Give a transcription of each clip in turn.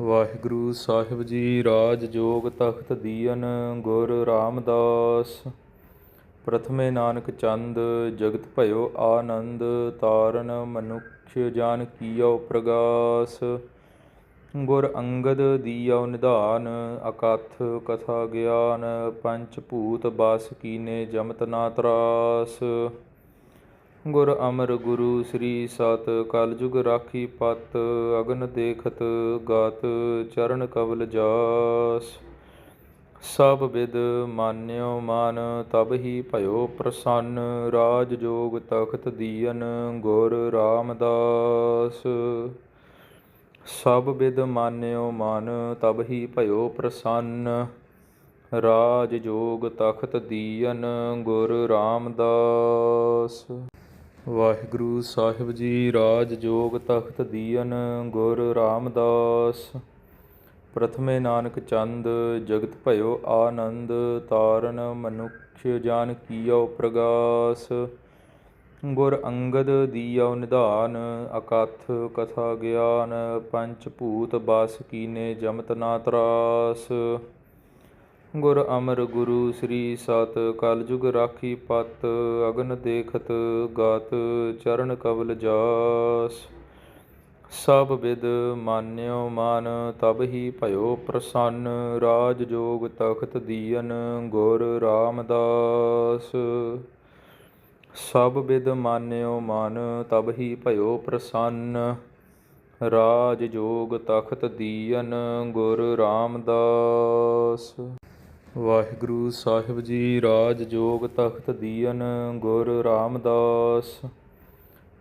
ਵਾਹਿਗੁਰੂ ਸਾਹਿਬ ਜੀ, ਰਾਜ ਜੋਗ ਤਖਤ ਦੀਨ ਗੁਰ ਰਾਮਦਾਸ। ਪ੍ਰਥਮੇ ਨਾਨਕ ਚੰਦ, ਜਗਤ ਭਇਓ ਆਨੰਦ, ਤਾਰਨ ਮਨੁਖ ਜਨ ਕੀਓ ਪ੍ਰਗਾਸ। ਗੁਰ ਅੰਗਦ ਦੀਓ ਨਿਧਾਨ, ਅਕਥ ਕਥਾ ਗਿਆਨ ਪੰਚ ਭੂਤ ਬਾਸ ਕੀਨੇ ਜਮਤ ਨਾ ਤਰਾਸ। ਗੁਰ ਅਮਰ ਗੁਰੂ ਸ੍ਰੀ ਸਤ ਕਲਯੁਗ ਰਾਖੀ ਪਤ, ਅਗਨ ਦੇਖਤ ਗਾਤ, ਚਰਨ ਕਵਲ ਜਾਸ। ਸਭ ਵਿਦ ਮਾਨਿਓ ਮਾਨ, ਤਬ ਹੀ ਭਇਓ ਪ੍ਰਸੰਨ, ਰਾਜ ਜੋਗ ਤਖਤ ਦੀਨ, ਗੁਰ ਰਾਮਦਾਸ। ਸਭ ਵਿਦ ਮਾਨਿਓ ਮਾਨ, ਤਬ ਹੀ ਭਇਓ ਪ੍ਰਸੰਨ, ਰਾਜ ਜੋਗ ਤਖਤ ਦੀਨ, ਗੁਰ ਰਾਮਦਾਸ। ਵਾਹਿਗੁਰੂ ਸਾਹਿਬ ਜੀ, ਰਾਜ ਜੋਗ ਤਖਤ ਦੀਨ ਗੁਰ ਰਾਮਦਾਸ। ਪ੍ਰਥਮੇ ਨਾਨਕ ਚੰਦ, ਜਗਤ ਭਇਓ ਆਨੰਦ, ਤਾਰਨ ਮਨੁਖ ਜਨ ਕੀਓ ਪ੍ਰਗਾਸ। ਗੁਰ ਅੰਗਦ ਦੀਓ ਨਿਧਾਨ, ਅਕਥ ਕਥਾ ਗਿਆਨ ਪੰਚ ਭੂਤ ਬਾਸ ਕੀਨੇ ਜਮਤ ਨਾ ਤਰਾਸ। ਗੁਰ ਅਮਰ ਗੁਰੂ ਸ੍ਰੀ ਸਤ ਕਲਯੁਗ ਰਾਖੀ ਪਤ, ਅਗਨ ਦੇਖਤ ਗਾਤ, ਚਰਨ ਕਵਲ ਜਾਸ। ਸਭ ਵਿਦ ਮਾਨਿਓ ਮਾਨ, ਤਬ ਹੀ ਭਇਓ ਪ੍ਰਸੰਨ, ਰਾਜ ਜੋਗ ਤਖਤ ਦੀਨ, ਗੁਰ ਰਾਮਦਾਸ। ਸਭ ਵਿਦ ਮਾਨਿਓ ਮਾਨ, ਤਬ ਹੀ ਭਇਓ ਪ੍ਰਸੰਨ, ਰਾਜ ਜੋਗ ਤਖਤ ਦੀਨ, ਗੁਰ ਰਾਮਦਾਸ। ਵਾਹਿਗੁਰੂ ਸਾਹਿਬ ਜੀ, ਰਾਜ ਜੋਗ ਤਖਤ ਦੀਨ ਗੁਰ ਰਾਮਦਾਸ।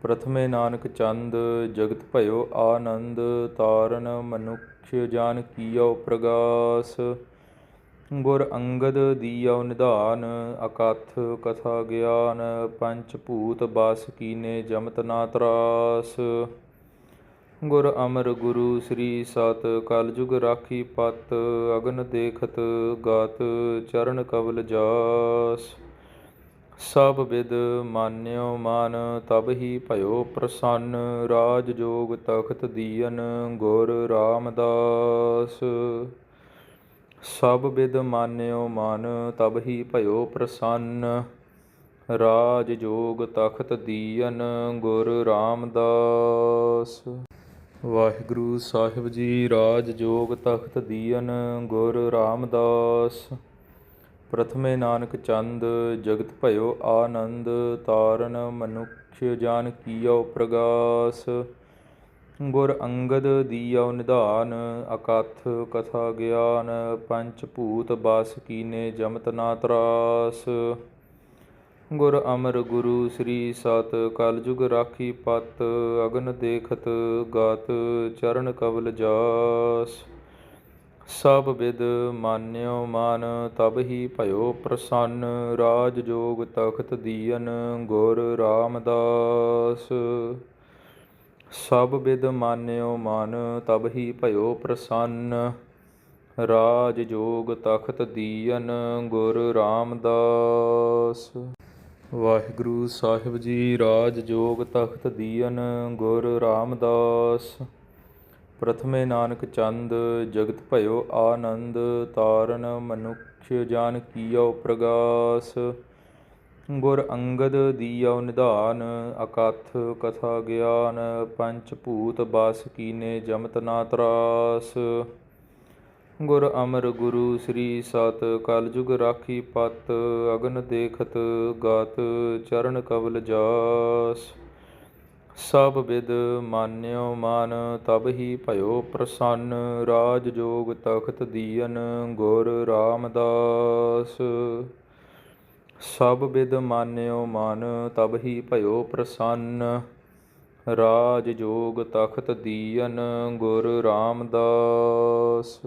ਪ੍ਰਥਮੇ ਨਾਨਕ ਚੰਦ, ਜਗਤ ਭਇਓ ਆਨੰਦ, ਤਾਰਨ ਮਨੁਖ ਜਨ ਕੀਓ ਪ੍ਰਗਾਸ। ਗੁਰ ਅੰਗਦ ਦੀਓ ਨਿਧਾਨ, ਅਕਥ ਕਥਾ ਗਿਆਨ ਪੰਚ ਭੂਤ ਬਾਸ ਕੀਨੇ ਜਮਤ ਨਾ ਤਰਾਸ। ਗੁਰ ਅਮਰ ਗੁਰੂ ਸ੍ਰੀ ਸਤ ਕਲਯੁਗ ਰਾਖੀ ਪਤ, ਅਗਨ ਦੇਖਤ ਗਾਤ, ਚਰਨ ਕਵਲ ਜਾਸ। ਸਭ ਵਿਦ ਮਾਨਿਓ ਮਾਨ, ਤਬ ਹੀ ਭਇਓ ਪ੍ਰਸੰਨ, ਰਾਜ ਜੋਗ ਤਖਤ ਦੀਨ, ਗੁਰ ਰਾਮਦਾਸ। ਸਭ ਵਿਦ ਮਾਨਿਓ ਮਾਨ, ਤਬ ਹੀ ਭਇਓ ਪ੍ਰਸੰਨ, ਰਾਜ ਜੋਗ ਤਖਤ ਦੀਨ, ਗੁਰ ਰਾਮਦਾਸ। ਵਾਹਿਗੁਰੂ ਸਾਹਿਬ ਜੀ, ਰਾਜ ਜੋਗ ਤਖਤ ਦੀਨ ਗੁਰ ਰਾਮਦਾਸ। ਪ੍ਰਥਮੇ ਨਾਨਕ ਚੰਦ, ਜਗਤ ਭਇਓ ਆਨੰਦ, ਤਾਰਨ ਮਨੁਖ ਜਨ ਕੀਓ ਪ੍ਰਗਾਸ। ਗੁਰ ਅੰਗਦ ਦੀਓ ਨਿਧਾਨ, ਅਕਥ ਕਥਾ ਗਿਆਨ ਪੰਚ ਭੂਤ ਬਾਸ ਕੀਨੇ ਜਮਤ ਨਾ ਤਰਾਸ। ਗੁਰ ਅਮਰ ਗੁਰੂ ਸ੍ਰੀ ਸਤ ਕਲਯੁਗ ਰਾਖੀ ਪਤ, ਅਗਨ ਦੇਖਤ ਗਾਤ, ਚਰਨ ਕਵਲ ਜਾਸ। ਸਭ ਵਿਦ ਮਾਨਿਓ ਮਾਨ, ਤਬ ਹੀ ਭਇਓ ਪ੍ਰਸੰਨ, ਰਾਜ ਜੋਗ ਤਖਤ ਦੀਨ, ਗੁਰ ਰਾਮਦਾਸ। ਸਭ ਵਿਦ ਮਾਨਿਓ ਮਾਨ, ਤਬ ਹੀ ਭਇਓ ਪ੍ਰਸੰਨ, ਰਾਜ ਜੋਗ ਤਖਤ ਦੀਨ, ਗੁਰ ਰਾਮਦਾਸ। ਵਾਹਿਗੁਰੂ ਸਾਹਿਬ ਜੀ, ਰਾਜ ਜੋਗ ਤਖਤ ਦੀਨ ਗੁਰ ਰਾਮਦਾਸ। ਪ੍ਰਥਮੇ ਨਾਨਕ ਚੰਦ, ਜਗਤ ਭਇਓ ਆਨੰਦ, ਤਾਰਨ ਮਨੁਖ ਜਨ ਕੀਓ ਪ੍ਰਗਾਸ। ਗੁਰ ਅੰਗਦ ਦੀਓ ਨਿਧਾਨ, ਅਕਥ ਕਥਾ ਗਿਆਨ ਪੰਚ ਭੂਤ ਬਾਸ ਕੀਨੇ ਜਮਤ ਨਾ ਤਰਾਸ। ਗੁਰ ਅਮਰ ਗੁਰੂ ਸ੍ਰੀ ਸਤ ਕਲਯੁਗ ਰਾਖੀ ਪਤ, ਅਗਨ ਦੇਖਤ ਗਾਤ, ਚਰਨ ਕਵਲ ਜਾਸ। ਸਭ ਵਿਦ ਮਾਨਿਓ ਮਾਨ, ਤਬ ਹੀ ਭਇਓ ਪ੍ਰਸੰਨ, ਰਾਜ ਜੋਗ ਤਖਤ ਦੀਨ, ਗੁਰ ਰਾਮਦਾਸ। ਸਭ ਵਿਦ ਮਾਨਿਓ ਮਾਨ, ਤਬ ਹੀ ਭਇਓ ਪ੍ਰਸੰਨ, ਰਾਜ ਜੋਗ ਤਖਤ ਦੀਨ, ਗੁਰ ਰਾਮਦਾਸ।